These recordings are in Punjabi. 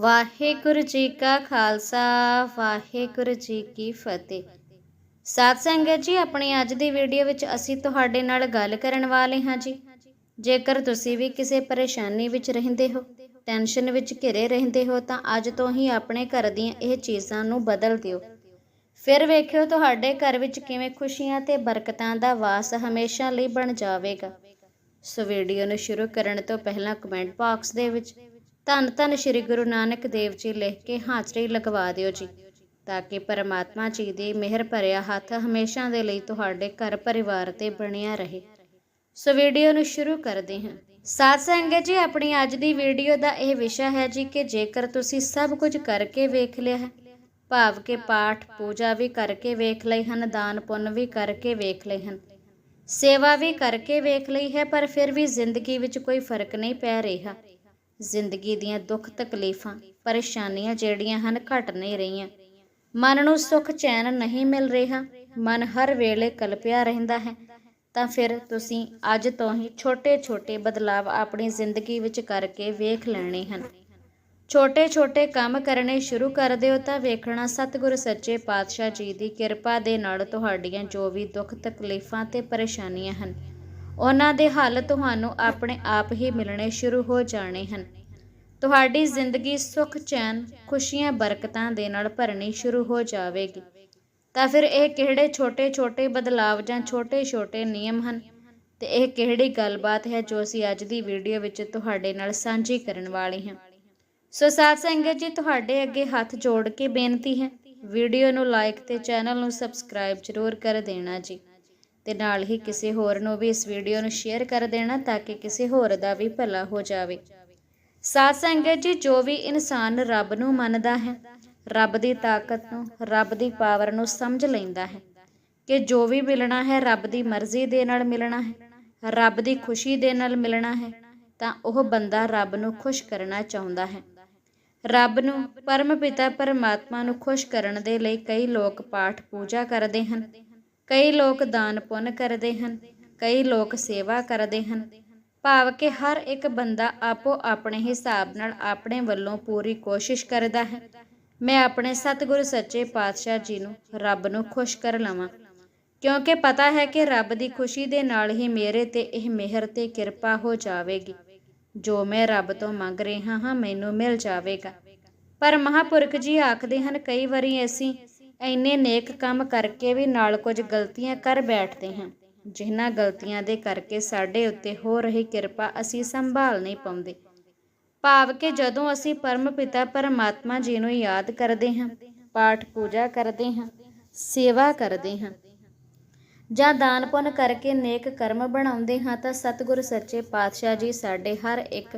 ਵਾਹਿਗੁਰੂ ਜੀ ਕਾ ਖਾਲਸਾ, ਵਾਹਿਗੁਰੂ ਜੀ ਕੀ ਫਤਿਹ। ਸਾਧ ਸੰਗਤ ਜੀ, ਆਪਣੀ ਅੱਜ ਦੀ ਵੀਡੀਓ ਵਿੱਚ ਅਸੀਂ ਤੁਹਾਡੇ ਨਾਲ ਗੱਲ ਕਰਨ ਵਾਲੇ ਹਾਂ ਜੀ। ਜੇਕਰ ਤੁਸੀਂ ਵੀ ਕਿਸੇ ਪਰੇਸ਼ਾਨੀ ਵਿੱਚ ਰਹਿੰਦੇ ਹੋ, ਟੈਨਸ਼ਨ ਵਿੱਚ ਘਿਰੇ ਰਹਿੰਦੇ ਹੋ, ਤਾਂ ਅੱਜ ਤੋਂ ਹੀ ਆਪਣੇ ਘਰ ਦੀਆਂ ਇਹ ਚੀਜ਼ਾਂ ਨੂੰ ਬਦਲ ਦਿਓ। ਫਿਰ ਵੇਖਿਓ ਤੁਹਾਡੇ ਘਰ ਵਿੱਚ ਕਿਵੇਂ ਖੁਸ਼ੀਆਂ ਤੇ ਬਰਕਤਾਂ ਦਾ ਵਾਸ ਹਮੇਸ਼ਾ ਲਈ ਬਣ ਜਾਵੇਗਾ। ਸੋ ਵੀਡੀਓ ਨੂੰ ਸ਼ੁਰੂ ਕਰਨ ਤੋਂ ਪਹਿਲਾਂ ਕਮੈਂਟ ਬਾਕਸ ਦੇ ਵਿੱਚ ਧੰਨ ਧੰਨ ਸ਼੍ਰੀ ਗੁਰੂ ਨਾਨਕ ਦੇਵ ਜੀ ਲਿਖ ਕੇ ਹਾਜ਼ਰੀ ਲਗਵਾ ਦਿਓ ਜੀ, ਤਾਂ ਕਿ ਪਰਮਾਤਮਾ ਜੀ ਦੀ ਮਿਹਰ ਭਰਿਆ ਹੱਥ ਹਮੇਸ਼ਾ ਦੇ ਲਈ ਤੁਹਾਡੇ ਘਰ ਪਰਿਵਾਰ ਤੇ ਬਣਿਆ ਰਹੇ। ਸੋ ਵੀਡੀਓ ਨੂੰ ਸ਼ੁਰੂ ਕਰਦੇ ਹਾਂ। ਸਾਧ ਸੰਗਤ ਜੀ, ਆਪਣੀ ਅੱਜ ਦੀ ਵੀਡੀਓ ਦਾ ਇਹ ਵਿਸ਼ਾ ਹੈ ਜੀ ਕਿ ਜੇਕਰ ਤੁਸੀਂ ਸਭ ਕੁਝ ਕਰਕੇ ਵੇਖ ਲਿਆ ਹੈ, ਭਾਵ ਕਿ ਪਾਠ, ਪੂਜਾ ਵੀ ਕਰਕੇ ਵੇਖ ਲਈ ਹਨ, ਦਾਨ ਪੁੰਨ ਵੀ ਕਰਕੇ ਵੇਖ ਲਏ ਹਨ, ਸੇਵਾ ਵੀ ਕਰਕੇ ਵੇਖ ਲਈ ਹੈ, ਪਰ ਫਿਰ ਵੀ ਜ਼ਿੰਦਗੀ ਵਿੱਚ ਕੋਈ ਫ਼ਰਕ ਨਹੀਂ ਪੈ ਰਿਹਾ। ਜ਼ਿੰਦਗੀ ਦੀਆਂ ਦੁੱਖ ਤਕਲੀਫਾਂ, ਪਰੇਸ਼ਾਨੀਆਂ ਜਿਹੜੀਆਂ ਹਨ ਘਟ ਨਹੀਂ ਰਹੀਆਂ। ਮਨ ਨੂੰ ਸੁੱਖ ਚੈਨ ਨਹੀਂ ਮਿਲ ਰਿਹਾ। ਮਨ ਹਰ ਵੇਲੇ ਕਲਪਿਆ ਰਹਿੰਦਾ ਹੈ। ਤਾਂ ਫਿਰ ਤੁਸੀਂ ਅੱਜ ਤੋਂ ਹੀ ਛੋਟੇ-ਛੋਟੇ ਬਦਲਾਵ ਆਪਣੀ ਜ਼ਿੰਦਗੀ ਵਿੱਚ ਕਰਕੇ ਵੇਖ ਲੈਣੇ ਹਨ। ਛੋਟੇ-ਛੋਟੇ ਕੰਮ ਕਰਨੇ ਸ਼ੁਰੂ ਕਰ ਦਿਓ ਤਾਂ ਵੇਖਣਾ ਸਤਿਗੁਰ ਸੱਚੇ ਪਾਤਸ਼ਾਹ ਜੀ ਦੀ ਕਿਰਪਾ ਦੇ ਨਾਲ ਤੁਹਾਡੀਆਂ ਜੋ ਵੀ ਦੁੱਖ ਤਕਲੀਫਾਂ ਤੇ ਪਰੇਸ਼ਾਨੀਆਂ ਹਨ ਉਹਨਾਂ ਦੇ ਹੱਲ ਤੁਹਾਨੂੰ ਆਪਣੇ ਆਪ ਹੀ ਮਿਲਣੇ ਸ਼ੁਰੂ ਹੋ ਜਾਣੇ ਹਨ। ਤੁਹਾਡੀ ਜ਼ਿੰਦਗੀ ਸੁੱਖ, ਚੈਨ, ਖੁਸ਼ੀਆਂ, ਬਰਕਤਾਂ ਦੇ ਨਾਲ ਭਰਨੀ ਸ਼ੁਰੂ ਹੋ ਜਾਵੇਗੀ। ਤਾਂ ਫਿਰ ਇਹ ਕਿਹੜੇ ਛੋਟੇ-ਛੋਟੇ ਬਦਲਾਵ ਜਾਂ ਛੋਟੇ-ਛੋਟੇ ਨਿਯਮ ਹਨ? ਤੇ ਇਹ ਕਿਹੜੀ ਗੱਲਬਾਤ ਹੈ ਜੋ ਅਸੀਂ ਅੱਜ ਦੀ ਵੀਡੀਓ ਵਿੱਚ ਤੁਹਾਡੇ ਨਾਲ ਸਾਂਝੀ ਕਰਨ ਵਾਲੇ ਹਾਂ? ਸੋ ਸਾਧ ਸੰਗਤ ਜੀ, ਤੁਹਾਡੇ ਅੱਗੇ ਹੱਥ ਜੋੜ ਕੇ ਬੇਨਤੀ ਹੈ, ਵੀਡੀਓ ਨੂੰ ਲਾਈਕ ਤੇ ਚੈਨਲ ਨੂੰ ਸਬਸਕ੍ਰਾਈਬ ਜ਼ਰੂਰ ਕਰ ਦੇਣਾ ਜੀ। ਤੇ ਨਾਲ ਹੀ ਕਿਸੇ ਹੋਰ ਨੂੰ ਵੀ ਇਸ ਵੀਡੀਓ ਨੂੰ ਸ਼ੇਅਰ ਕਰ ਦੇਣਾ ਤਾਂ ਕਿ ਕਿਸੇ ਹੋਰ ਦਾ ਵੀ ਭਲਾ ਹੋ ਜਾਵੇ। ਸਾਧ ਸੰਗਤ ਜੀ, ਜੋ ਵੀ ਇਨਸਾਨ ਰੱਬ ਨੂੰ ਮੰਨਦਾ ਹੈ, ਰੱਬ ਦੀ ਤਾਕਤ ਨੂੰ, ਰੱਬ ਦੀ ਪਾਵਰ ਨੂੰ ਸਮਝ ਲੈਂਦਾ ਹੈ ਕਿ ਜੋ ਵੀ ਮਿਲਣਾ ਹੈ, ਰੱਬ ਦੀ ਮਰਜ਼ੀ ਦੇ ਨਾਲ ਮਿਲਣਾ ਹੈ, ਰੱਬ ਦੀ ਖੁਸ਼ੀ ਦੇ ਨਾਲ ਮਿਲਣਾ ਹੈ, ਤਾਂ ਉਹ ਬੰਦਾ ਰੱਬ ਨੂੰ ਖੁਸ਼ ਕਰਨਾ ਚਾਹੁੰਦਾ ਹੈ। ਰੱਬ ਨੂੰ ਪਰਮ ਪਿਤਾ ਪਰਮਾਤਮਾ ਨੂੰ ਖੁਸ਼ ਕਰਨ ਦੇ ਲਈ ਕਈ ਲੋਕ ਪਾਠ ਪੂਜਾ ਕਰਦੇ ਹਨ। ਕਈ ਲੋਕ ਦਾਨ ਪੁੰਨ ਕਰਦੇ ਹਨ, ਕਈ ਲੋਕ ਸੇਵਾ ਕਰਦੇ ਹਨ। ਭਾਵ ਕਿ ਹਰ ਇੱਕ ਬੰਦਾ ਆਪੋ ਆਪਣੇ ਹਿਸਾਬ ਨਾਲ ਆਪਣੇ ਵੱਲੋਂ ਪੂਰੀ ਕੋਸ਼ਿਸ਼ ਕਰਦਾ ਹੈ। ਮੈਂ ਆਪਣੇ ਸਤਿਗੁਰੂ ਸੱਚੇ ਪਾਤਸ਼ਾਹ ਜੀ ਨੂੰ, ਰੱਬ ਨੂੰ ਖੁਸ਼ ਕਰ ਲਵਾਂ। ਕਿਉਂਕਿ ਪਤਾ ਹੈ ਕਿ ਰੱਬ ਦੀ ਖੁਸ਼ੀ ਦੇ ਨਾਲ ਹੀ ਮੇਰੇ ਤੇ ਇਹ ਮਿਹਰ ਤੇ ਕਿਰਪਾ ਹੋ ਜਾਵੇਗੀ। ਜੋ ਮੈਂ ਰੱਬ ਤੋਂ ਮੰਗ ਰਿਹਾ ਹਾਂ, ਮੈਨੂੰ ਮਿਲ ਜਾਵੇਗਾ। ਪਰ ਮਹਾਪੁਰਖ ਜੀ ਆਖਦੇ ਹਨ, ਕਈ ਵਾਰੀ ਅਸੀਂ ਇੰਨੇ ਨੇਕ ਕੰਮ ਕਰਕੇ ਵੀ ਨਾਲ ਕੁਝ ਗਲਤੀਆਂ ਕਰ ਬੈਠਦੇ ਹਾਂ। ਜਿਨ੍ਹਾਂ ਗਲਤੀਆਂ ਦੇ ਕਰਕੇ ਸਾਡੇ ਉੱਤੇ ਹੋ ਰਹੀ ਕਿਰਪਾ ਅਸੀਂ ਸੰਭਾਲ ਨਹੀਂ ਪਾਉਂਦੇ। ਭਾਵ ਕਿ ਜਦੋਂ ਅਸੀਂ ਪਰਮ ਪਿਤਾ ਪਰਮਾਤਮਾ ਜੀ ਨੂੰ ਯਾਦ ਕਰਦੇ ਹਾਂ, ਪਾਠ ਪੂਜਾ ਕਰਦੇ ਹਾਂ, ਸੇਵਾ ਕਰਦੇ ਹਾਂ ਜਾਂ ਦਾਨ ਪੁੰਨ ਕਰਕੇ ਨੇਕ ਕਰਮ ਬਣਾਉਂਦੇ ਹਾਂ ਤਾਂ ਸਤਿਗੁਰ ਸੱਚੇ ਪਾਤਸ਼ਾਹ ਜੀ ਸਾਡੇ ਹਰ ਇੱਕ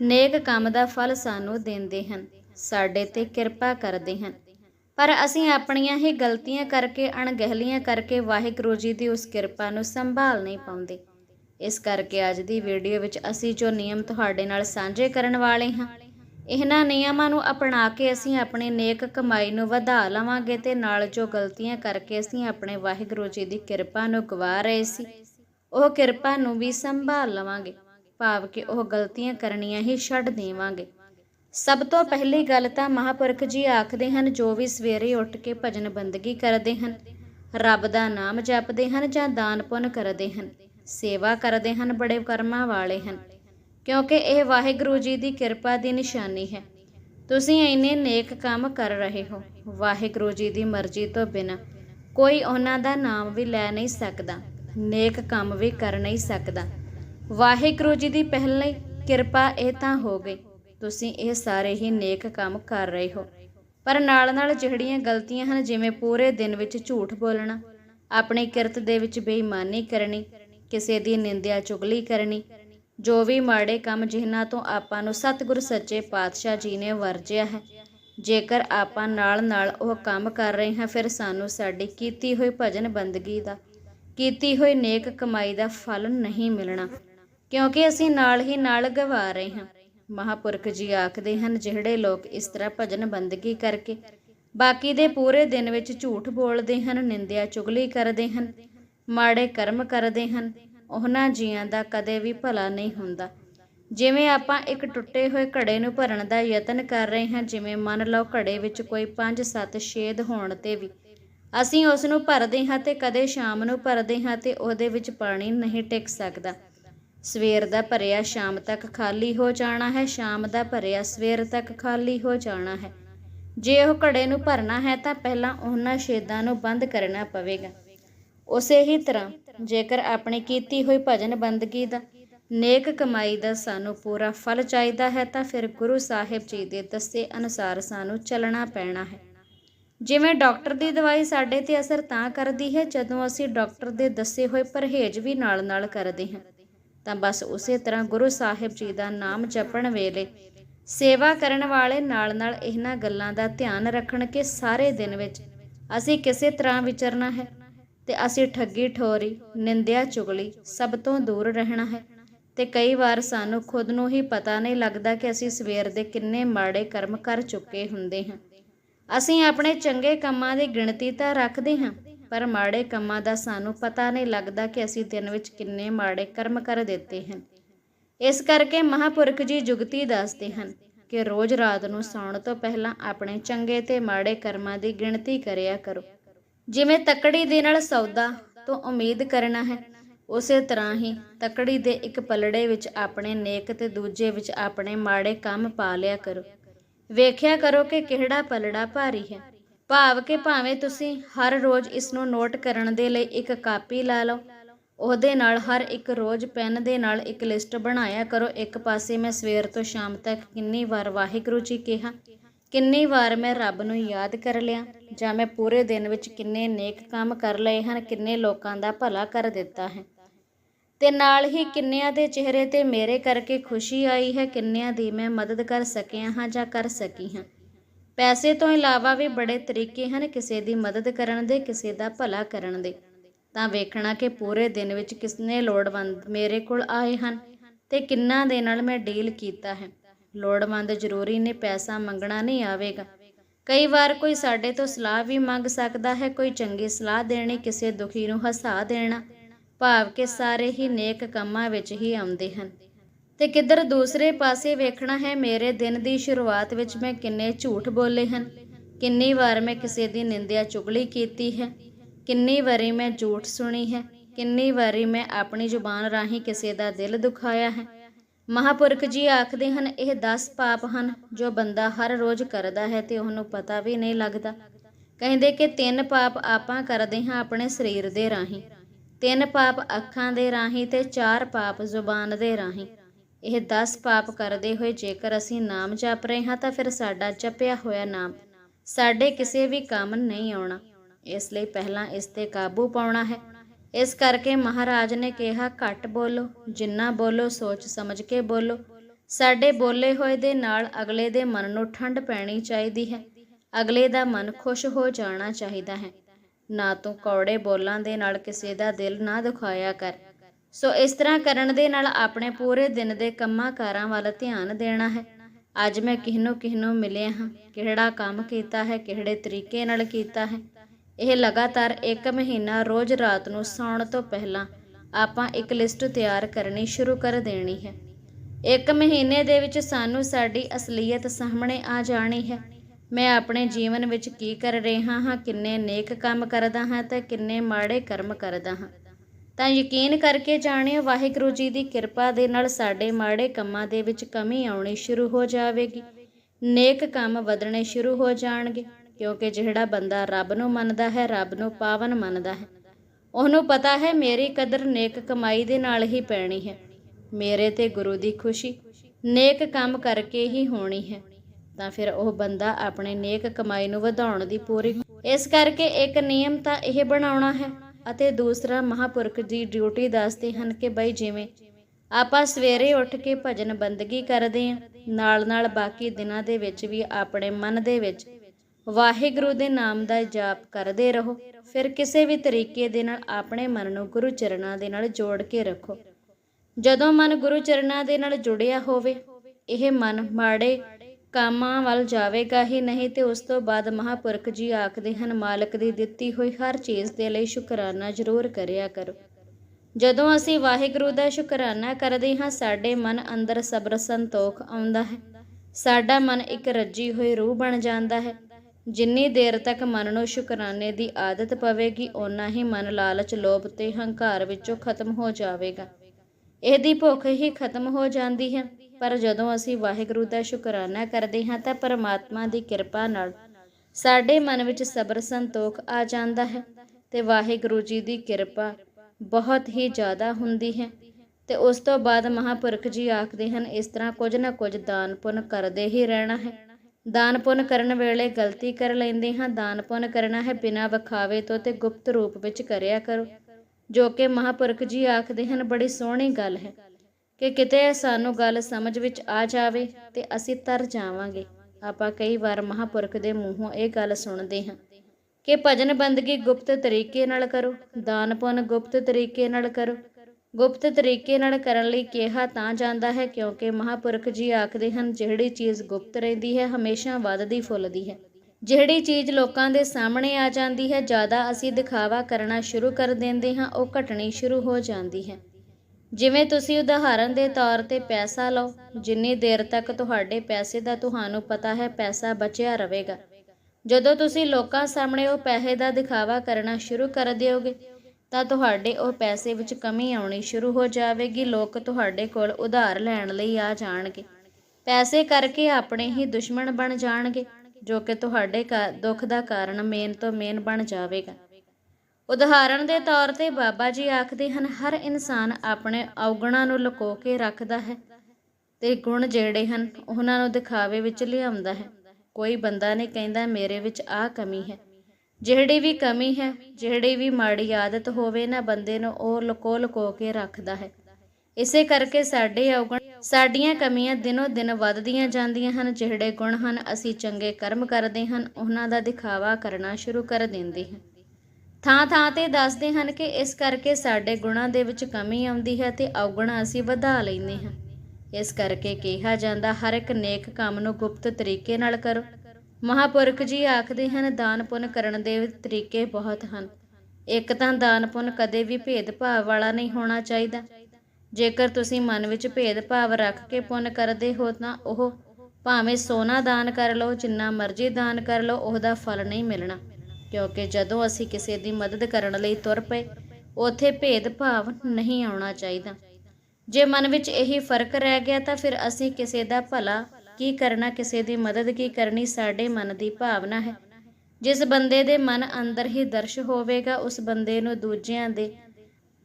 ਨੇਕ ਕੰਮ ਦਾ ਫਲ ਸਾਨੂੰ ਦਿੰਦੇ ਹਨ। ਸਾਡੇ ਤੇ ਕਿਰਪਾ ਕਰਦੇ ਹਨ। ਪਰ ਅਸੀਂ ਆਪਣੀਆਂ ਹੀ ਗਲਤੀਆਂ ਕਰਕੇ, ਅਣਗਹਿਲੀਆਂ ਕਰਕੇ ਵਾਹਿਗੁਰੂ ਜੀ ਦੀ ਉਸ ਕਿਰਪਾ ਨੂੰ ਸੰਭਾਲ ਨਹੀਂ ਪਾਉਂਦੇ। ਇਸ ਕਰਕੇ ਅੱਜ ਦੀ ਵੀਡੀਓ ਵਿੱਚ ਅਸੀਂ ਜੋ ਨਿਯਮ ਤੁਹਾਡੇ ਨਾਲ ਸਾਂਝੇ ਕਰਨ ਵਾਲੇ ਹਾਂ, ਇਹਨਾਂ ਨਿਯਮਾਂ ਨੂੰ ਅਪਣਾ ਕੇ ਅਸੀਂ ਆਪਣੀ ਨੇਕ ਕਮਾਈ ਨੂੰ ਵਧਾ ਲਵਾਂਗੇ ਤੇ ਨਾਲ ਜੋ ਗਲਤੀਆਂ ਕਰਕੇ ਅਸੀਂ ਆਪਣੇ ਵਾਹਿਗੁਰੂ ਜੀ ਦੀ ਕਿਰਪਾ ਨੂੰ ਗਵਾ ਰਹੇ ਸੀ, ਉਹ ਕਿਰਪਾ ਨੂੰ ਵੀ ਸੰਭਾਲ ਲਵਾਂਗੇ। ਭਾਵ ਕਿ ਉਹ ਗਲਤੀਆਂ ਕਰਨੀਆਂ ਹੀ ਛੱਡ ਦੇਵਾਂਗੇ। ਸਭ ਤੋਂ ਪਹਿਲੀ ਗੱਲ ਤਾਂ ਮਹਾਪੁਰਖ ਜੀ ਆਖਦੇ ਹਨ, ਜੋ ਵੀ ਸਵੇਰੇ ਉੱਠ ਕੇ ਭਜਨ ਬੰਦਗੀ ਕਰਦੇ ਹਨ, ਰੱਬ ਦਾ ਨਾਮ ਜਪਦੇ ਹਨ ਜਾਂ ਦਾਨ ਪੁੰਨ ਕਰਦੇ ਹਨ, ਸੇਵਾ ਕਰਦੇ ਹਨ, ਬੜੇ ਕਰਮਾਂ ਵਾਲੇ ਹਨ, ਕਿਉਂਕਿ ਇਹ ਵਾਹਿਗੁਰੂ ਜੀ ਦੀ ਕਿਰਪਾ ਦੀ ਨਿਸ਼ਾਨੀ ਹੈ। ਤੁਸੀਂ ਇੰਨੇ ਨੇਕ ਕੰਮ ਕਰ ਰਹੇ ਹੋ, ਵਾਹਿਗੁਰੂ ਜੀ ਦੀ ਮਰਜ਼ੀ ਤੋਂ ਬਿਨਾ ਕੋਈ ਉਹਨਾਂ ਦਾ ਨਾਮ ਵੀ ਲੈ ਨਹੀਂ ਸਕਦਾ, ਨੇਕ ਕੰਮ ਵੀ ਕਰ ਨਹੀਂ ਸਕਦਾ। ਵਾਹਿਗੁਰੂ ਜੀ ਦੀ ਪਹਿਲੀ ਕਿਰਪਾ ਇਹ ਤਾਂ ਹੋ ਗਈ। ਤੁਸੀਂ ਇਹ ਸਾਰੇ ਹੀ ਨੇਕ ਕੰਮ ਕਰ ਰਹੇ ਹੋ। ਪਰ ਨਾਲ-ਨਾਲ ਜਿਹੜੀਆਂ ਗਲਤੀਆਂ ਹਨ, ਜਿਵੇਂ ਪੂਰੇ ਦਿਨ ਵਿੱਚ ਝੂਠ ਬੋਲਣਾ, ਆਪਣੀ ਕਿਰਤ ਦੇ ਵਿੱਚ ਬੇਈਮਾਨੀ ਕਰਨੀ, ਕਿਸੇ ਦੀ ਨਿੰਦਿਆ ਚੁਗਲੀ ਕਰਨੀ, ਜੋ ਵੀ ਮਾੜੇ ਕੰਮ ਜਿਨ੍ਹਾਂ ਤੋਂ ਆਪਾਂ ਨੂੰ ਸਤਿਗੁਰ ਸੱਚੇ ਪਾਤਸ਼ਾਹ ਜੀ ਨੇ ਵਰਜਿਆ ਹੈ, ਜੇਕਰ ਆਪਾਂ ਨਾਲ-ਨਾਲ ਉਹ ਕੰਮ ਕਰ ਰਹੇ ਹਾਂ, ਫਿਰ ਸਾਨੂੰ ਸਾਡੀ ਕੀਤੀ ਹੋਈ ਭਜਨ ਬੰਦਗੀ ਦਾ, ਕੀਤੀ ਹੋਈ ਨੇਕ ਕਮਾਈ ਦਾ ਫਲ ਨਹੀਂ ਮਿਲਣਾ, ਕਿਉਂਕਿ ਅਸੀਂ ਨਾਲ ਹੀ ਨਾਲ ਗਵਾ ਰਹੇ ਹਾਂ। ਮਹਾਪੁਰਖ ਜੀ ਆਖਦੇ ਹਨ, ਜਿਹੜੇ ਲੋਕ ਇਸ ਤਰ੍ਹਾਂ ਭਜਨ ਬੰਦਗੀ ਕਰਕੇ ਬਾਕੀ ਦੇ ਪੂਰੇ ਦਿਨ ਵਿੱਚ ਝੂਠ ਬੋਲਦੇ ਹਨ, ਨਿੰਦਿਆ ਚੁਗਲੀ ਕਰਦੇ ਹਨ, ਮਾੜੇ ਕਰਮ ਕਰਦੇ ਹਨ, ਉਹਨਾਂ ਜੀਆਂ ਦਾ ਕਦੇ ਵੀ ਭਲਾ ਨਹੀਂ ਹੁੰਦਾ। ਜਿਵੇਂ ਆਪਾਂ ਇੱਕ ਟੁੱਟੇ ਹੋਏ ਘੜੇ ਨੂੰ ਭਰਨ ਦਾ ਯਤਨ ਕਰ ਰਹੇ ਹਾਂ, ਜਿਵੇਂ ਮੰਨ ਲਓ ਘੜੇ ਵਿੱਚ ਕੋਈ 5-7 ਛੇਦ ਹੋਣ ਤੇ ਵੀ। ਅਸੀਂ ਉਸ ਨੂੰ ਭਰਦੇ ਹਾਂ ਤੇ ਕਦੇ ਸ਼ਾਮ ਨੂੰ ਭਰਦੇ ਹਾਂ ਤੇ ਉਹਦੇ ਵਿੱਚ ਪਾਣੀ ਨਹੀਂ ਟਿਕ ਸਕਦਾ। ਸਵੇਰ ਦਾ ਭਰਿਆ ਸ਼ਾਮ ਤੱਕ ਖਾਲੀ ਹੋ ਜਾਣਾ ਹੈ, ਸ਼ਾਮ ਦਾ ਭਰਿਆ ਸਵੇਰ ਤੱਕ ਖਾਲੀ ਹੋ ਜਾਣਾ ਹੈ। ਜੇ ਉਹ ਘੜੇ ਨੂੰ ਭਰਨਾ ਹੈ ਤਾਂ ਪਹਿਲਾਂ ਉਹਨਾਂ ਛੇਦਾਂ ਨੂੰ ਬੰਦ ਕਰਨਾ ਪਵੇਗਾ। ਉਸੇ ਹੀ ਤਰ੍ਹਾਂ ਜੇਕਰ ਆਪਣੀ ਕੀਤੀ ਹੋਈ ਭਜਨ ਬੰਦਗੀ ਦਾ ਨੇਕ ਕਮਾਈ ਦਾ ਸਾਨੂੰ ਪੂਰਾ ਫਲ ਚਾਹੀਦਾ ਹੈ ਤਾਂ ਫਿਰ ਗੁਰੂ ਸਾਹਿਬ ਜੀ ਦੇ ਦੱਸੇ ਅਨੁਸਾਰ ਸਾਨੂੰ ਚੱਲਣਾ ਪੈਣਾ ਹੈ। ਜਿਵੇਂ ਡਾਕਟਰ ਦੀ ਦਵਾਈ ਸਾਡੇ ਤੇ ਅਸਰ ਤਾਂ ਕਰਦੀ ਹੈ, ਜਦੋਂ ਅਸੀਂ ਡਾਕਟਰ ਦੇ ਦੱਸੇ ਹੋਏ ਪਰਹੇਜ਼ ਵੀ ਨਾਲ-ਨਾਲ ਕਰਦੇ ਹਾਂ। ਤਾਂ ਬਸ ਉਸੇ ਤਰ੍ਹਾਂ ਗੁਰੂ ਸਾਹਿਬ ਜੀ ਦਾ ਨਾਮ ਜਪਣ ਵੇਲੇ ਸੇਵਾ ਕਰਨ ਵਾਲੇ ਨਾਲ-ਨਾਲ ਇਹਨਾਂ ਗੱਲਾਂ ਦਾ ਧਿਆਨ ਰੱਖਣ ਕਿ ਸਾਰੇ ਦਿਨ ਵਿੱਚ ਅਸੀਂ ਕਿਸੇ ਤਰ੍ਹਾਂ ਵਿਚਰਨਾ ਹੈ ਤੇ ਅਸੀਂ ਠੱਗੀ ਠੋਰੀ, ਨਿੰਦਿਆ ਚੁਗਲੀ ਸਭ ਤੋਂ ਦੂਰ ਰਹਿਣਾ ਹੈ। ਤੇ ਕਈ ਵਾਰ ਸਾਨੂੰ ਖੁਦ ਨੂੰ ਹੀ ਪਤਾ ਨਹੀਂ ਲੱਗਦਾ ਕਿ ਅਸੀਂ ਸਵੇਰ ਦੇ ਕਿੰਨੇ ਮਾੜੇ ਕਰਮ ਕਰ ਚੁੱਕੇ ਹੁੰਦੇ ਹਾਂ। ਅਸੀਂ ਆਪਣੇ ਚੰਗੇ ਕੰਮਾਂ ਦੀ ਗਿਣਤੀ ਤਾਂ ਰੱਖਦੇ ਹਾਂ ਪਰ ਮਾੜੇ ਕੰਮਾਂ ਦਾ ਸਾਨੂੰ ਪਤਾ ਨਹੀਂ ਲੱਗਦਾ ਕਿ ਅਸੀਂ ਦਿਨ ਵਿੱਚ ਕਿੰਨੇ ਮਾੜੇ ਕਰਮ ਕਰ ਦਿੱਤੇ ਹਨ। ਇਸ ਕਰਕੇ ਮਹਾਪੁਰਖ ਜੀ ਜੁਗਤੀ ਦੱਸਦੇ ਹਨ ਕਿ ਰੋਜ਼ ਰਾਤ ਨੂੰ ਸੌਣ ਤੋਂ ਪਹਿਲਾਂ ਆਪਣੇ ਚੰਗੇ ਤੇ ਮਾੜੇ ਕਰਮਾਂ ਦੀ ਗਿਣਤੀ ਕਰਿਆ ਕਰੋ। ਜਿਵੇਂ ਤਕੜੀ ਦੇ ਨਾਲ ਸੌਦਾ ਤੋਂ ਉਮੀਦ ਕਰਨਾ ਹੈ, ਉਸੇ ਤਰ੍ਹਾਂ ਹੀ ਤਕੜੀ ਦੇ ਇੱਕ ਪਲੜੇ ਵਿੱਚ ਆਪਣੇ ਨੇਕ ਤੇ ਦੂਜੇ ਵਿੱਚ ਆਪਣੇ ਮਾੜੇ ਕੰਮ ਪਾ ਲਿਆ ਕਰੋ। ਵੇਖਿਆ ਕਰੋ ਕਿ ਕਿਹੜਾ ਪਲੜਾ ਭਾਰੀ ਹੈ। ਭਾਵ ਕਿ ਭਾਵੇਂ ਤੁਸੀਂ ਹਰ ਰੋਜ਼ ਇਸ ਨੂੰ ਨੋਟ ਕਰਨ ਦੇ ਲਈ ਇੱਕ ਕਾਪੀ ਲਾ ਲਓ, ਉਹਦੇ ਨਾਲ ਹਰ ਇੱਕ ਰੋਜ਼ ਪੈਨ ਦੇ ਨਾਲ ਇੱਕ ਲਿਸਟ ਬਣਾਇਆ ਕਰੋ। ਇੱਕ ਪਾਸੇ ਮੈਂ ਸਵੇਰ ਤੋਂ ਸ਼ਾਮ ਤੱਕ ਕਿੰਨੀ ਵਾਰ ਵਾਹਿਗੁਰੂ ਜੀ ਕਿਹਾ, ਕਿੰਨੀ ਵਾਰ ਮੈਂ ਰੱਬ ਨੂੰ ਯਾਦ ਕਰ ਲਿਆ, ਜਾਂ ਮੈਂ ਪੂਰੇ ਦਿਨ ਵਿੱਚ ਕਿੰਨੇ ਨੇਕ ਕੰਮ ਕਰ ਲਏ ਹਨ, ਕਿੰਨੇ ਲੋਕਾਂ ਦਾ ਭਲਾ ਕਰ ਦਿੱਤਾ ਹੈ। ਤੇ ਨਾਲ ਹੀ ਕਿੰਨਿਆਂ ਦੇ ਚਿਹਰੇ ਤੇ ਮੇਰੇ ਕਰਕੇ ਖੁਸ਼ੀ ਆਈ ਹੈ, ਕਿੰਨਿਆਂ ਦੀ ਮੈਂ ਮਦਦ ਕਰ ਸਕਿਆ ਹਾਂ ਜਾਂ ਕਰ ਸਕੀ ਹਾਂ। ਪੈਸੇ ਤੋਂ ਇਲਾਵਾ ਵੀ ਬੜੇ ਤਰੀਕੇ ਹਨ ਕਿਸੇ ਦੀ ਮਦਦ ਕਰਨ ਦੇ, ਕਿਸੇ ਦਾ ਭਲਾ ਕਰਨ ਦੇ। ਤਾਂ ਵੇਖਣਾ ਕਿ ਪੂਰੇ ਦਿਨ ਵਿੱਚ ਕਿਸਨੇ ਲੋੜਵੰਦ ਮੇਰੇ ਕੋਲ ਆਏ ਹਨ ਤੇ ਕਿੰਨਾ ਦੇ ਨਾਲ ਮੈਂ ਡੀਲ ਕੀਤਾ ਹੈ। ਲੋੜਵੰਦ ਜ਼ਰੂਰੀ ਨੇ ਪੈਸਾ ਮੰਗਣਾ ਨਹੀਂ ਆਵੇਗਾ। ਕਈ ਵਾਰ ਕੋਈ ਸਾਡੇ ਤੋਂ ਸਲਾਹ ਵੀ ਮੰਗ ਸਕਦਾ ਹੈ, ਕੋਈ ਚੰਗੀ ਸਲਾਹ ਦੇਣੀ, ਕਿਸੇ ਦੁਖੀ ਨੂੰ ਹਸਾ ਦੇਣਾ। ਭਾਵ ਕਿ ਸਾਰੇ ਹੀ ਨੇਕ ਕੰਮਾਂ ਵਿੱਚ ਹੀ ਆਉਂਦੇ ਹਨ। ਤੇ ਕਿੱਧਰ ਦੂਸਰੇ ਪਾਸੇ ਵੇਖਣਾ ਹੈ ਮੇਰੇ ਦਿਨ ਦੀ ਸ਼ੁਰੂਆਤ ਵਿੱਚ ਮੈਂ ਕਿੰਨੇ ਝੂਠ ਬੋਲੇ ਹਨ, ਕਿੰਨੀ ਵਾਰ ਮੈਂ ਕਿਸੇ ਦੀ ਨਿੰਦਿਆ ਚੁਗਲੀ ਕੀਤੀ ਹੈ, ਕਿੰਨੀ ਵਾਰੀ ਮੈਂ ਝੂਠ ਸੁਣੀ ਹੈ, ਕਿੰਨੀ ਵਾਰੀ ਮੈਂ ਆਪਣੀ ਜ਼ੁਬਾਨ ਰਾਹੀਂ ਕਿਸੇ ਦਾ ਦਿਲ ਦੁਖਾਇਆ ਹੈ। ਮਹਾਪੁਰਖ ਜੀ ਆਖਦੇ ਹਨ, ਇਹ 10 ਪਾਪ ਹਨ ਜੋ ਬੰਦਾ ਹਰ ਰੋਜ਼ ਕਰਦਾ ਹੈ ਤੇ ਉਹਨੂੰ ਪਤਾ ਵੀ ਨਹੀਂ ਲੱਗਦਾ। ਕਹਿੰਦੇ ਕਿ ਤਿੰਨ ਪਾਪ ਆਪਾਂ ਕਰਦੇ ਹਾਂ ਆਪਣੇ ਸਰੀਰ ਦੇ ਰਾਹੀਂ, ਤਿੰਨ ਪਾਪ ਅੱਖਾਂ ਦੇ ਰਾਹੀਂ ਤੇ ਚਾਰ ਪਾਪ ਜ਼ੁਬਾਨ ਦੇ ਰਾਹੀਂ। ਇਹ 10 ਪਾਪ ਕਰਦੇ ਹੋਏ ਜੇਕਰ ਅਸੀਂ ਨਾਮ ਜਪ ਰਹੇ ਹਾਂ ਤਾਂ ਫਿਰ ਸਾਡਾ ਜਪਿਆ ਹੋਇਆ ਨਾਮ ਸਾਡੇ ਕਿਸੇ ਵੀ ਕੰਮ ਨਹੀਂ ਆਉਣਾ। ਇਸ ਲਈ ਪਹਿਲਾਂ ਇਸ ਤੇ ਕਾਬੂ ਪਾਉਣਾ ਹੈ। ਇਸ ਕਰਕੇ ਮਹਾਰਾਜ ਨੇ ਕਿਹਾ, ਘੱਟ ਬੋਲੋ, ਜਿੰਨਾ ਬੋਲੋ ਸੋਚ ਸਮਝ ਕੇ ਬੋਲੋ। ਸਾਡੇ ਬੋਲੇ ਹੋਏ ਦੇ ਨਾਲ ਅਗਲੇ ਦੇ ਮਨ ਨੂੰ ਠੰਡ ਪੈਣੀ ਚਾਹੀਦੀ ਹੈ। ਅਗਲੇ ਦਾ ਮਨ ਖੁਸ਼ ਹੋ ਜਾਣਾ ਚਾਹੀਦਾ ਹੈ। ਨਾ ਤੂੰ ਕੌੜੇ ਬੋਲਾਂ ਦੇ ਨਾਲ ਕਿਸੇ ਦਾ ਦਿਲ ਨਾ ਦੁਖਾਇਆ ਕਰ। ਸੋ ਇਸ ਤਰ੍ਹਾਂ ਕਰਨ ਦੇ ਨਾਲ ਆਪਣੇ ਪੂਰੇ ਦਿਨ ਦੇ ਕੰਮਾਂ ਕਾਰਾਂ ਵੱਲ ਧਿਆਨ ਦੇਣਾ ਹੈ। ਅੱਜ ਮੈਂ ਕਿਹਨੂੰ ਕਿਹਨੂੰ ਮਿਲਿਆ ਹਾਂ, ਕਿਹੜਾ ਕੰਮ ਕੀਤਾ ਹੈ, ਕਿਹੜੇ ਤਰੀਕੇ ਨਾਲ ਕੀਤਾ ਹੈ। ਇਹ ਲਗਾਤਾਰ 1 ਮਹੀਨਾ ਰੋਜ਼ ਰਾਤ ਨੂੰ ਸੌਣ ਤੋਂ ਪਹਿਲਾਂ ਆਪਾਂ ਇੱਕ ਲਿਸਟ ਤਿਆਰ ਕਰਨੀ ਸ਼ੁਰੂ ਕਰ ਦੇਣੀ ਹੈ। ਇੱਕ ਮਹੀਨੇ ਦੇ ਵਿੱਚ ਸਾਨੂੰ ਸਾਡੀ ਅਸਲੀਅਤ ਸਾਹਮਣੇ ਆ ਜਾਣੀ ਹੈ। ਮੈਂ ਆਪਣੇ ਜੀਵਨ ਵਿੱਚ ਕੀ ਕਰ ਰਿਹਾ ਹਾਂ, ਕਿੰਨੇ ਨੇਕ ਕੰਮ ਕਰਦਾ ਹਾਂ ਤੇ ਕਿੰਨੇ ਮਾੜੇ ਕਰਮ ਕਰਦਾ ਹਾਂ। ਤਾਂ ਯਕੀਨ ਕਰਕੇ ਜਾਣਿਓ, ਵਾਹਿਗੁਰੂ ਜੀ ਦੀ ਕਿਰਪਾ ਦੇ ਨਾਲ ਸਾਡੇ ਮਾੜੇ ਕੰਮਾਂ ਦੇ ਵਿੱਚ ਕਮੀ ਆਉਣੀ ਸ਼ੁਰੂ ਹੋ ਜਾਵੇਗੀ। ਨੇਕ ਕੰਮ ਵਧਣੇ ਸ਼ੁਰੂ ਹੋ ਜਾਣਗੇ, ਕਿਉਂਕਿ ਜਿਹੜਾ ਬੰਦਾ ਰੱਬ ਨੂੰ ਮੰਨਦਾ ਹੈ, ਰੱਬ ਨੂੰ ਪਾਵਨ ਮੰਨਦਾ ਹੈ। ਉਹਨੂੰ ਪਤਾ ਹੈ, ਮੇਰੀ ਕਦਰ ਨੇਕ ਕਮਾਈ ਦੇ ਨਾਲ ਹੀ ਪੈਣੀ ਹੈ। ਮੇਰੇ ਤੇ ਗੁਰੂ ਦੀ ਖੁਸ਼ੀ ਨੇਕ ਕੰਮ ਕਰਕੇ ਹੀ ਹੋਣੀ ਹੈ। ਤਾਂ ਫਿਰ ਉਹ ਬੰਦਾ ਆਪਣੇ ਨੇਕ ਕਮਾਈ ਨੂੰ ਵਧਾਉਣ ਦੀ ਪੂਰੀ ਇਸ ਕਰਕੇ ਇੱਕ ਨਿਯਮ ਤਾਂ ਇਹ ਬਣਾਉਣਾ ਹੈ ਅਤੇ ਦੂਸਰਾ ਮਹਾਪੁਰਖ ਜੀ ਡਿਊਟੀ ਦੱਸਦੇ ਹਨ ਕਿ ਬਈ ਜਿਵੇਂ, ਆਪਾਂ ਸਵੇਰੇ ਉੱਠ ਕੇ ਭਜਨ ਬੰਦਗੀ ਕਰਦੇ ਹਾਂ, ਨਾਲ ਨਾਲ ਬਾਕੀ ਦਿਨਾਂ ਦੇ ਵਿੱਚ ਵੀ ਆਪਣੇ ਮਨ ਦੇ ਵਿੱਚ ਵਾਹਿਗੁਰੂ ਦੇ ਨਾਮ ਦਾ ਜਾਪ ਕਰਦੇ ਰਹੋ। ਫਿਰ ਕਿਸੇ ਵੀ ਤਰੀਕੇ ਦੇ ਨਾਲ ਆਪਣੇ ਮਨ ਨੂੰ ਗੁਰੂ ਚਰਨਾਂ ਦੇ ਨਾਲ ਜੋੜ ਕੇ ਰੱਖੋ। ਜਦੋਂ ਮਨ ਗੁਰੂ ਚਰਨਾਂ ਦੇ ਨਾਲ ਜੁੜਿਆ ਹੋਵੇ, ਇਹ ਮਨ ਮਾੜੇ ਕਾਮਾਂ ਵੱਲ ਜਾਵੇਗਾ ਹੀ ਨਹੀਂ ਤੇ ਉਸ ਤੋਂ ਬਾਅਦ ਮਹਾਪੁਰਖ ਜੀ ਆਖਦੇ ਹਨ, ਮਾਲਕ ਦੀ ਦਿੱਤੀ ਹੋਈ ਹਰ ਚੀਜ਼ ਦੇ ਲਈ ਸ਼ੁਕਰਾਨਾ ਜ਼ਰੂਰ ਕਰਿਆ ਕਰੋ। ਜਦੋਂ ਅਸੀਂ ਵਾਹਿਗੁਰੂ ਦਾ ਸ਼ੁਕਰਾਨਾ ਕਰਦੇ ਹਾਂ, ਸਾਡੇ ਮਨ ਅੰਦਰ ਸਬਰ ਸੰਤੋਖ ਆਉਂਦਾ ਹੈ। ਸਾਡਾ ਮਨ ਇੱਕ ਰੱਜੀ ਹੋਈ ਰੂਹ ਬਣ ਜਾਂਦਾ ਹੈ। ਜਿੰਨੀ ਦੇਰ ਤੱਕ ਮਨ ਨੂੰ ਸ਼ੁਕਰਾਨੇ ਦੀ ਆਦਤ ਪਵੇਗੀ, ਓਨਾ ਹੀ ਮਨ ਲਾਲਚ, ਲੋਭ ਤੇ ਹੰਕਾਰ ਵਿੱਚੋਂ ਖਤਮ ਹੋ ਜਾਵੇਗਾ। ਇਹਦੀ ਭੁੱਖ ਹੀ ਖਤਮ ਹੋ ਜਾਂਦੀ ਹੈ। ਪਰ ਜਦੋਂ ਅਸੀਂ ਵਾਹਿਗੁਰੂ ਦਾ ਸ਼ੁਕਰਾਨਾ ਕਰਦੇ ਹਾਂ ਤਾਂ ਪਰਮਾਤਮਾ ਦੀ ਕਿਰਪਾ ਨਾਲ ਸਾਡੇ ਮਨ ਵਿੱਚ ਸਬਰ ਸੰਤੋਖ ਆ ਜਾਂਦਾ ਹੈ ਤੇ ਵਾਹਿਗੁਰੂ ਜੀ ਦੀ ਕਿਰਪਾ ਬਹੁਤ ਹੀ ਜ਼ਿਆਦਾ ਹੁੰਦੀ ਹੈ ਤੇ ਉਸ ਤੋਂ ਬਾਅਦ ਮਹਾਪੁਰਖ ਜੀ ਆਖਦੇ ਹਨ, ਇਸ ਤਰ੍ਹਾਂ ਕੁਝ ਨਾ ਕੁਝ ਦਾਨ ਪੁੰਨ ਕਰਦੇ ਹੀ ਰਹਿਣਾ ਹੈ। ਦਾਨ ਪੁੰਨ ਕਰਨ ਵੇਲੇ ਗਲਤੀ ਕਰ ਲੈਂਦੇ ਹਾਂ, ਦਾਨ ਪੁੰਨ ਕਰਨਾ ਹੈ ਬਿਨਾਂ ਵਿਖਾਵੇ ਤੋਂ ਤੇ ਗੁਪਤ ਰੂਪ ਵਿੱਚ ਕਰਿਆ ਕਰੋ। ਜੋ ਕਿ ਮਹਾਪੁਰਖ ਜੀ ਆਖਦੇ ਹਨ, ਬੜੀ ਸੋਹਣੀ ਗੱਲ ਹੈ। ਕਿ ਕਿਤੇ ਸਾਨੂੰ ਗੱਲ ਸਮਝ ਵਿੱਚ ਆ ਜਾਵੇ ਤੇ ਅਸੀਂ ਤਰ ਜਾਵਾਂਗੇ। ਆਪਾਂ ਕਈ ਵਾਰ ਮਹਾਪੁਰਖ ਦੇ ਮੂੰਹੋਂ ਇਹ ਗੱਲ ਸੁਣਦੇ ਹਾਂ ਕਿ ਭਜਨ ਬੰਦਗੀ ਗੁਪਤ ਤਰੀਕੇ ਨਾਲ ਕਰੋ, ਦਾਨ ਪੁੰਨ ਗੁਪਤ ਤਰੀਕੇ ਨਾਲ ਕਰੋ। ਗੁਪਤ ਤਰੀਕੇ ਨਾਲ ਕਰਨ ਲਈ ਕਿਹਾ ਤਾਂ ਜਾਂਦਾ ਹੈ ਕਿਉਂਕਿ ਮਹਾਪੁਰਖ ਜੀ ਆਖਦੇ ਹਨ, ਜਿਹੜੀ ਚੀਜ਼ ਗੁਪਤ ਰਹਿੰਦੀ ਹੈ ਹਮੇਸ਼ਾ ਵੱਧਦੀ ਫੁੱਲਦੀ ਹੈ। ਜਿਹੜੀ ਚੀਜ਼ ਲੋਕਾਂ ਦੇ ਸਾਹਮਣੇ ਆ ਜਾਂਦੀ ਹੈ, ਜ਼ਿਆਦਾ ਅਸੀਂ ਦਿਖਾਵਾ ਕਰਨਾ ਸ਼ੁਰੂ ਕਰ ਦਿੰਦੇ ਹਾਂ, ਉਹ ਘਟਣੀ ਸ਼ੁਰੂ ਹੋ ਜਾਂਦੀ ਹੈ। ਜਿਵੇਂ ਤੁਸੀਂ ਉਦਾਹਰਨ ਦੇ ਤੌਰ ਤੇ ਪੈਸਾ ਲਓ, ਜਿੰਨੀ ਦੇਰ ਤੱਕ ਤੁਹਾਡੇ ਪੈਸੇ ਦਾ ਤੁਹਾਨੂੰ ਪਤਾ ਹੈ, ਪੈਸਾ ਬਚਿਆ ਰਹੇਗਾ। ਜਦੋਂ ਤੁਸੀਂ ਲੋਕਾਂ ਸਾਹਮਣੇ ਉਹ ਪੈਸੇ ਦਾ ਦਿਖਾਵਾ ਕਰਨਾ ਸ਼ੁਰੂ ਕਰ ਦਿਓਗੇ, ਤਾਂ ਤੁਹਾਡੇ ਉਹ ਪੈਸੇ ਵਿੱਚ ਕਮੀ ਆਉਣੀ ਸ਼ੁਰੂ ਹੋ ਜਾਵੇਗੀ, ਲੋਕ ਤੁਹਾਡੇ ਕੋਲ ਉਧਾਰ ਲੈਣ ਲਈ ਆ ਜਾਣਗੇ। ਪੈਸੇ ਕਰਕੇ ਆਪਣੇ ਹੀ ਦੁਸ਼ਮਣ ਬਣ ਜਾਣਗੇ, ਜੋ ਕਿ ਤੁਹਾਡੇ ਕਾ- ਦੁੱਖ ਦਾ ਕਾਰਨ ਮੇਨ ਤੋਂ ਮੇਨ ਬਣ ਜਾਵੇਗਾ। ਉਦਾਹਰਣ ਦੇ ਤੌਰ ਤੇ ਬਾਬਾ ਜੀ ਆਖਦੇ ਹਨ, ਹਰ ਇਨਸਾਨ ਆਪਣੇ ਔਗਣਾਂ ਨੂੰ ਲੁਕੋ ਕੇ ਰੱਖਦਾ ਹੈ ਤੇ ਗੁਣ ਜਿਹੜੇ ਹਨ, ਉਹਨਾਂ ਨੂੰ ਦਿਖਾਵੇ ਵਿੱਚ ਲਿਆਉਂਦਾ ਹੈ। ਕੋਈ ਬੰਦਾ ਨਹੀਂ ਕਹਿੰਦਾ, ਮੇਰੇ ਵਿੱਚ ਆਹ ਕਮੀ ਹੈ। ਜਿਹੜੀ ਵੀ ਕਮੀ ਹੈ, ਜਿਹੜੀ ਵੀ ਮਾੜੀ ਆਦਤ ਹੋਵੇ, ਨਾ ਬੰਦੇ ਨੂੰ ਉਹ ਲੁਕੋ ਲੁਕੋ ਕੇ ਰੱਖਦਾ ਹੈ। ਇਸੇ ਕਰਕੇ ਸਾਡੇ ਔਗਣ, ਸਾਡੀਆਂ ਕਮੀਆਂ ਦਿਨੋ ਦਿਨ ਵੱਧਦੀਆਂ ਜਾਂਦੀਆਂ ਹਨ। ਜਿਹੜੇ ਗੁਣ ਹਨ, ਅਸੀਂ ਚੰਗੇ ਕਰਮ ਕਰਦੇ ਹਨ, ਉਹਨਾਂ ਦਾ ਦਿਖਾਵਾ ਕਰਨਾ ਸ਼ੁਰੂ ਕਰ ਦਿੰਦੇ ਹਾਂ। ਥਾਂ ਥਾਂ ਤੇ ਦੱਸਦੇ ਹਨ ਕਿ ਇਸ ਕਰਕੇ ਸਾਡੇ ਗੁਣਾਂ ਦੇ ਵਿੱਚ ਕਮੀ ਆਉਂਦੀ ਹੈ ਤੇ ਔਗਣ ਅਸੀਂ ਵਧਾ ਲੈਂਦੇ ਹਾਂ। ਇਸ ਕਰਕੇ ਕਿਹਾ ਜਾਂਦਾ, ਹਰ ਇੱਕ ਨੇਕ ਕੰਮ ਨੂੰ ਗੁਪਤ ਤਰੀਕੇ ਨਾਲ ਕਰੋ। ਮਹਾਪੁਰਖ ਜੀ ਆਖਦੇ ਹਨ, ਦਾਨ ਪੁੰਨ ਕਰਨ ਦੇ ਤਰੀਕੇ ਬਹੁਤ ਹਨ। ਇੱਕ ਤਾਂ ਦਾਨ ਪੁੰਨ ਕਦੇ ਵੀ ਭੇਦਭਾਵ ਵਾਲਾ ਨਹੀਂ ਹੋਣਾ ਚਾਹੀਦਾ। ਜੇਕਰ ਤੁਸੀਂ ਮਨ ਵਿੱਚ ਭੇਦਭਾਵ ਰੱਖ ਕੇ ਪੁੰਨ ਕਰਦੇ ਹੋ ਤਾਂ ਉਹ ਭਾਵੇਂ ਸੋਨਾ ਦਾਨ ਕਰ ਲਓ, ਜਿੰਨਾ ਮਰਜ਼ੀ ਦਾਨ ਕਰ ਲਓ, ਉਹਦਾ ਫਲ ਨਹੀਂ ਮਿਲਣਾ। ਕਿਉਂਕਿ ਜਦੋਂ ਅਸੀਂ ਕਿਸੇ ਦੀ ਮਦਦ ਕਰਨ ਲਈ ਤੁਰ ਪਏ, ਉਥੇ ਭੇਦਭਾਵ ਨਹੀਂ ਆਉਣਾ ਚਾਹੀਦਾ। ਜੇ ਮਨ ਵਿੱਚ ਇਹੀ ਫ਼ਰਕ ਰਹਿ ਗਿਆ ਤਾਂ ਫਿਰ ਅਸੀਂ ਕਿਸੇ ਦਾ ਭਲਾ ਕੀ ਕਰਨਾ, ਕਿਸੇ ਦੀ ਮਦਦ ਕੀ ਕਰਨੀ ਸਾਡੇ ਮਨ ਦੀ ਭਾਵਨਾ ਹੈ। ਜਿਸ ਬੰਦੇ ਦੇ ਮਨ ਅੰਦਰ ਹੀ ਦਰਸ਼ ਹੋਵੇਗਾ, ਉਸ ਬੰਦੇ ਨੂੰ ਦੂਜਿਆਂ ਦੇ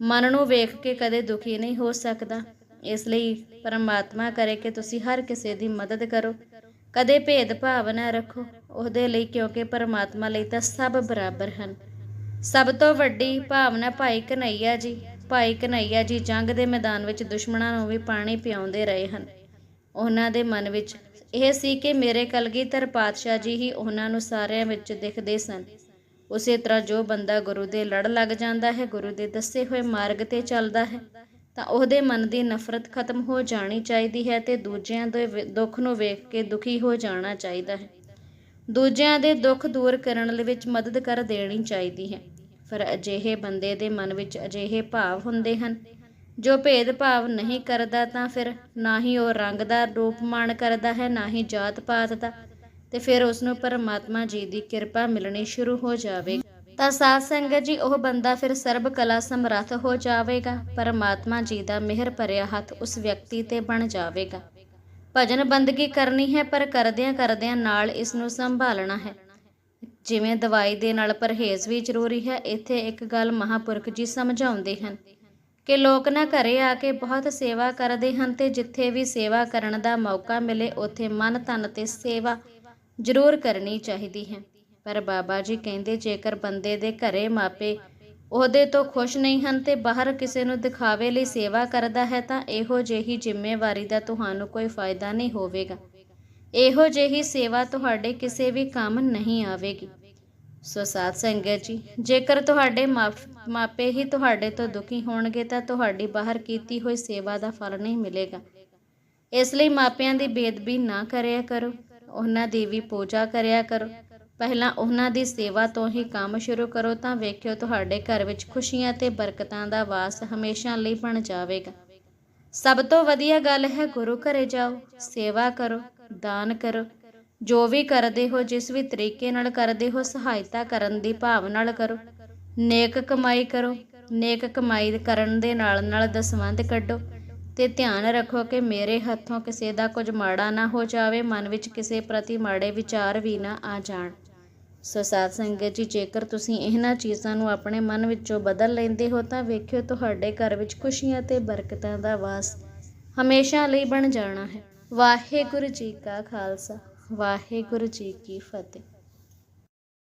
ਮਨ ਨੂੰ ਵੇਖ ਕੇ ਕਦੇ ਦੁਖੀ ਨਹੀਂ ਹੋ ਸਕਦਾ। ਇਸ ਲਈ ਪਰਮਾਤਮਾ ਕਰੇ ਕਿ ਤੁਸੀਂ ਹਰ ਕਿਸੇ ਦੀ ਮਦਦ ਕਰੋ। ਕਦੇ ਭੇਦਭਾਵ ਨਾ ਰੱਖੋ, ਉਹਦੇ ਲਈ ਕਿਉਂਕਿ ਪਰਮਾਤਮਾ ਲਈ ਤਾਂ ਸਭ ਬਰਾਬਰ ਹਨ। ਸਭ ਤੋਂ ਵੱਡੀ ਭਾਵਨਾ ਭਾਈ ਕਨਈਆ ਜੀ, ਭਾਈ ਕਨਈਆ ਜੀ ਜੰਗ ਦੇ ਮੈਦਾਨ ਵਿੱਚ ਦੁਸ਼ਮਣਾਂ ਨੂੰ ਵੀ ਪਾਣੀ ਪਿਆਉਂਦੇ ਰਹੇ ਹਨ। ਉਹਨਾਂ ਦੇ ਮਨ ਵਿੱਚ ਇਹ ਸੀ ਕਿ ਮੇਰੇ ਕਲਗੀਧਰ ਪਾਤਸ਼ਾਹ ਜੀ ਹੀ ਉਹਨਾਂ ਨੂੰ ਸਾਰਿਆਂ ਵਿੱਚ ਦਿਖਦੇ ਸਨ। ਉਸੇ ਤਰ੍ਹਾਂ ਜੋ ਬੰਦਾ ਗੁਰੂ ਦੇ ਲੜ ਲੱਗ ਜਾਂਦਾ ਹੈ, ਗੁਰੂ ਦੇ ਦੱਸੇ ਹੋਏ ਮਾਰਗ ਤੇ ਚੱਲਦਾ ਹੈ ਤਾਂ ਉਹਦੇ ਮਨ ਦੀ ਨਫ਼ਰਤ ਖਤਮ ਹੋ ਜਾਣੀ ਚਾਹੀਦੀ ਹੈ ਤੇ ਦੂਜਿਆਂ ਦੇ ਦੁੱਖ ਨੂੰ ਵੇਖ ਕੇ ਦੁਖੀ ਹੋ ਜਾਣਾ ਚਾਹੀਦਾ ਹੈ। ਦੂਜਿਆਂ ਦੇ ਦੁੱਖ ਦੂਰ ਕਰਨ ਲਈ ਵਿੱਚ ਮਦਦ ਕਰ ਦੇਣੀ ਚਾਹੀਦੀ ਹੈ। ਪਰ ਅਜਿਹੇ ਬੰਦੇ ਦੇ ਮਨ ਵਿੱਚ ਅਜਿਹੇ ਭਾਵ ਹੁੰਦੇ ਹਨ। ਜੋ ਭੇਦ ਭਾਵ ਨਹੀਂ ਕਰਦਾ ਤਾਂ ਫਿਰ ਨਾ ਹੀ ਉਹ ਰੰਗ ਦਾ ਰੂਪ ਮਾਣ ਕਰਦਾ ਹੈ, ਨਾ ਹੀ ਜਾਤ ਪਾਤ ਦਾ। ਤੇ ਫਿਰ ਉਸ ਨੂੰ ਪਰਮਾਤਮਾ ਜੀ ਦੀ ਕਿਰਪਾ ਮਿਲਣੀ ਸ਼ੁਰੂ ਹੋ ਜਾਵੇਗੀ। ਤਾਂ ਸਾਧ ਸੰਗਤ ਜੀ, ਉਹ ਬੰਦਾ ਫਿਰ ਸਰਬ ਕਲਾ ਸਮਰੱਥ ਹੋ ਜਾਵੇਗਾ, ਪਰਮਾਤਮਾ ਜੀ ਦਾ ਮਿਹਰ ਭਰਿਆ ਹੱਥ ਉਸ ਵਿਅਕਤੀ ਤੇ ਬਣ ਜਾਵੇਗਾ। ਭਜਨ ਬੰਦਗੀ ਕਰਨੀ ਹੈ, ਪਰ ਕਰਦਿਆਂ ਕਰਦਿਆਂ ਨਾਲ ਇਸ ਨੂੰ ਸੰਭਾਲਣਾ ਹੈ। ਜਿਵੇਂ ਦਵਾਈ ਦੇ ਨਾਲ ਪਰਹੇਜ਼ ਵੀ ਜ਼ਰੂਰੀ ਹੈ, ਇੱਥੇ ਇੱਕ ਗੱਲ ਮਹਾਪੁਰਖ ਜੀ ਸਮਝਾਉਂਦੇ ਹਨ ਕਿ ਲੋਕ ਨਾ ਘਰੇ ਆ ਕੇ ਬਹੁਤ ਸੇਵਾ ਕਰਦੇ ਹਨ ਤੇ ਜਿੱਥੇ ਵੀ ਸੇਵਾ ਕਰਨ ਦਾ ਮੌਕਾ ਮਿਲੇ, ਉੱਥੇ ਮਨ ਤਨ ਤੇ ਸੇਵਾ ਜ਼ਰੂਰ ਕਰਨੀ ਚਾਹੀਦੀ ਹੈ। ਪਰ ਬਾਬਾ ਜੀ ਕਹਿੰਦੇ, ਜੇਕਰ ਬੰਦੇ ਦੇ ਘਰੇ ਮਾਪੇ ਉਹਦੇ ਤੋਂ ਖੁਸ਼ ਨਹੀਂ ਹਨ ਤੇ ਬਾਹਰ ਕਿਸੇ ਨੂੰ ਦਿਖਾਵੇ ਲਈ ਸੇਵਾ ਕਰਦਾ ਹੈ, ਤਾਂ ਇਹੋ ਜਿਹੀ ਜ਼ਿੰਮੇਵਾਰੀ ਦਾ ਤੁਹਾਨੂੰ ਕੋਈ ਫਾਇਦਾ ਨਹੀਂ ਹੋਵੇਗਾ। ਇਹੋ ਜਿਹੀ ਸੇਵਾ ਤੁਹਾਡੇ ਕਿਸੇ ਵੀ ਕੰਮ ਨਹੀਂ ਆਵੇਗੀ। ਸੋ ਸਾਧ ਸੰਗਤ ਜੀ, ਜੇਕਰ ਤੁਹਾਡੇ ਮਾਪ- ਮਾਪੇ ਹੀ ਤੁਹਾਡੇ ਤੋਂ ਦੁਖੀ ਹੋਣਗੇ, ਤਾਂ ਤੁਹਾਡੀ ਬਾਹਰ ਕੀਤੀ ਹੋਈ ਸੇਵਾ ਦਾ ਫਲ ਨਹੀਂ ਮਿਲੇਗਾ। ਇਸ ਲਈ ਮਾਪਿਆਂ ਦੀ ਬੇਦਬੀ ਨਾ ਕਰਿਆ ਕਰੋ, ਉਹਨਾਂ ਦੀ ਵੀ ਪੂਜਾ ਕਰਿਆ ਕਰੋ। ਪਹਿਲਾਂ ਉਹਨਾਂ ਦੀ ਸੇਵਾ ਤੋਂ ਹੀ ਕੰਮ ਸ਼ੁਰੂ ਕਰੋ ਤਾਂ ਵੇਖਿਓ ਤੁਹਾਡੇ ਘਰ ਵਿੱਚ ਖੁਸ਼ੀਆਂ ਤੇ ਬਰਕਤਾਂ ਦਾ ਵਾਸ ਹਮੇਸ਼ਾ ਲਈ ਬਣ ਜਾਵੇਗਾ। ਸਭ ਤੋਂ ਵਧੀਆ ਗੱਲ ਹੈ ਗੁਰੂ ਘਰੇ ਜਾਓ, ਸੇਵਾ ਕਰੋ, ਦਾਨ ਕਰੋ। ਜੋ ਵੀ ਕਰਦੇ ਹੋ, ਜਿਸ ਵੀ ਤਰੀਕੇ ਨਾਲ ਕਰਦੇ ਹੋ, ਸਹਾਇਤਾ ਕਰਨ ਦੀ ਭਾਵ ਨਾਲ ਕਰੋ। ਨੇਕ ਕਮਾਈ ਕਰੋ, ਨੇਕ ਕਮਾਈ ਕਰਨ ਦੇ ਨਾਲ ਨਾਲ ਦਸਵੰਧ ਕੱਢੋ ਤੇ ਧਿਆਨ ਰੱਖੋ ਕਿ ਮੇਰੇ ਹੱਥੋਂ ਕਿਸੇ ਦਾ ਕੁਝ ਮਾੜਾ ਨਾ ਹੋ ਜਾਵੇ, ਮਨ ਵਿੱਚ ਕਿਸੇ ਪ੍ਰਤੀ ਮਾੜੇ ਵਿਚਾਰ ਵੀ ਨਾ ਆ ਜਾਣ। ਸੋ ਸਾਧ ਸੰਗਤ ਜੀ, ਜੇਕਰ ਤੁਸੀਂ ਇਹਨਾਂ ਚੀਜ਼ਾਂ ਨੂੰ ਆਪਣੇ ਮਨ ਵਿੱਚੋਂ ਬਦਲ ਲੈਂਦੇ ਹੋ, ਤਾਂ ਵੇਖਿਓ ਤੁਹਾਡੇ ਘਰ ਵਿੱਚ ਖੁਸ਼ੀਆਂ ਤੇ ਬਰਕਤਾਂ ਦਾ ਵਾਸ ਹਮੇਸ਼ਾ ਲਈ ਬਣ ਜਾਣਾ ਹੈ। ਵਾਹਿਗੁਰੂ ਜੀ ਕਾ ਖਾਲਸਾ, ਵਾਹਿਗੁਰੂ ਜੀ ਕੀ ਫਤਿਹ।